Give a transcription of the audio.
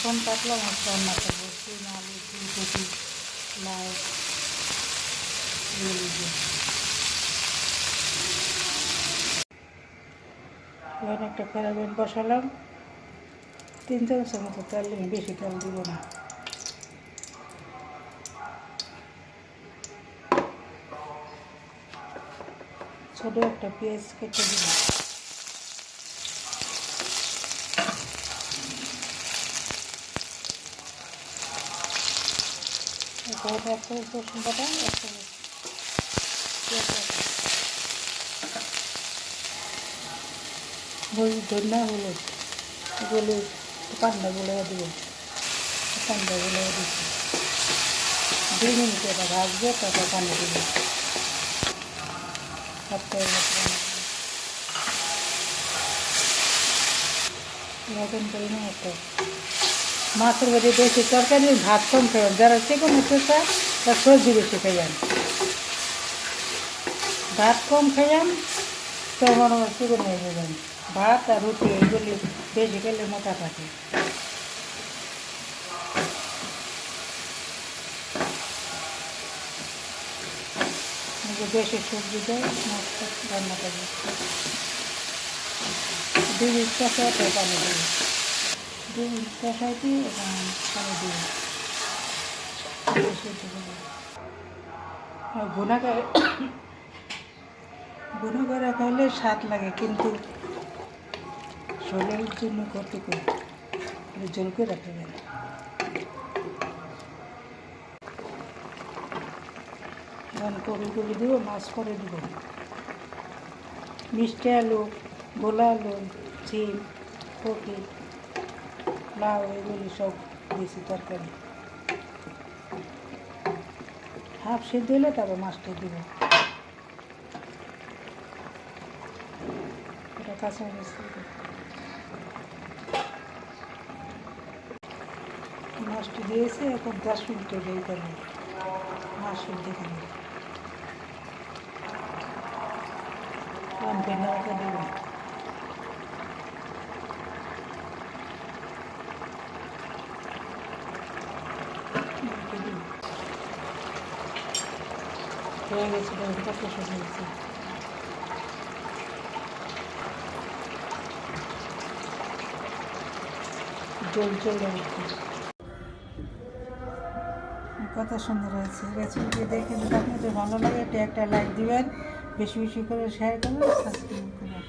এখন কাটলাম মাছ রান্না করব সিম আলু ফুলকপি লাউ। এখন একটা প্যারাবেন বসালাম। তিন চামচের মতো তেল বেশি তেল দিব না। ছোট একটা পেঁয়াজ কেটে দিলাম। একটা একটা রসুন বাটা একটা পেঁয়াজ বাটা হলুদ ধনিয়া হলুদ এগুলো পান্ডা গুলো দিব পান্ডা গুলো দিচ্ছি দুই মিনিট এটা ভাজবে তারপর পানি দিব হাতটা লবণ করি না একটা মাছের বাড়ি বেশি তরকারি, ভাত কম খাবেন যারা চিকন হতে চায় তার সবজি বেশি খাবেন ভাত কম খাবেন তখন চিকন হয়ে যাবেন ভাত আর রুটি, এগুলি বেশি খেলে মোটা থাকে। বেশি সবজি দেয় রান্না করবে দুই মিনিট পানি দিই পানি দিই করে খাইলে স্বাদ লাগে, কিন্তু শরীরের জন্য কতটুকু? জল করে রাখতে করে দিব, মাছ করে দিব। মিষ্টি আলু, গোলা আলু চিম কপি লাউ এগুলি সব দিয়েছি তরকারি হাফ সিদ্ধ হলে তারপর মাছটা দিব এটা কাঁচা মরিচ দিব। মাছটি দিয়েছি এখন দশ মিনিট রেই করব মাছ সিদ্ধ করব ভেন্ডাটা দিব হয়ে গেছে হয়েছে কত সুন্দর হয়েছে রেসিপিটি দেখে যদি আপনাদের ভালো লাগে এটা একটা লাইক দিবেন। বেশি বেশি করে শেয়ার করবেন সাবস্ক্রাইব করবেন।